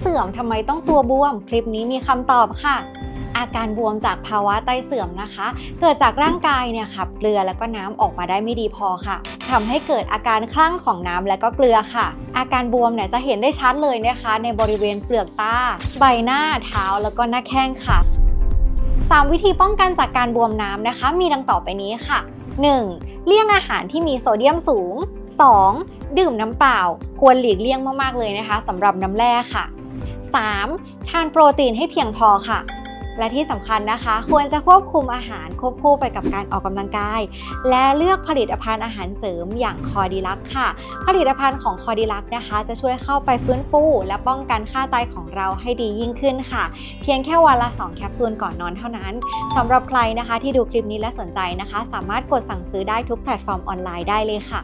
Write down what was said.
เสื่อมทำไมต้องตัวบวม คลิปนี้มีคำตอบค่ะ อาการบวมจากภาวะไตเสื่อมนะคะ เกิดจากร่างกายเนี่ยขับเกลือแล้วก็น้ำออกมาได้ไม่ดีพอค่ะทำให้เกิดอาการคลั่งของน้ำและก็เกลือค่ะ อาการบวมเนี่ยจะเห็นได้ชัดเลยนะคะ ในบริเวณเปลือกตา ใบหน้าเท้าแล้วก็หน้าแข้งค่ะ 3 วิธีป้องกันจากการบวมน้ำนะคะ มีดังต่อไปนี้ค่ะ 1. เลี่ยงอาหารที่มีโซเดียมสูง 2. ดื่มน้ำเปล่า ควรหลีกเลี่ยงมาก ๆ เลยนะคะสำหรับน้ำแร่ค่ะ 3. ทานโปรตีนให้เพียงพอค่ะ และที่สำคัญนะคะ ควรจะควบคุมอาหารควบคู่ไปกับการออกกำลังกาย และเลือกผลิตภัณฑ์อาหารเสริมอย่างคอดีลักค่ะ ผลิตภัณฑ์ของคอดีลักนะคะ จะช่วยเข้าไปฟื้นฟูและป้องกันค่าไตของเราให้ดียิ่งขึ้นค่ะ เพียงแค่วันละ 2 แคปซูลก่อนนอนเท่านั้นสำหรับใครนะคะที่ดูคลิปนี้และสนใจนะคะ สามารถกดสั่งซื้อได้ทุกแพลตฟอร์มออนไลน์ได้เลยค่ะ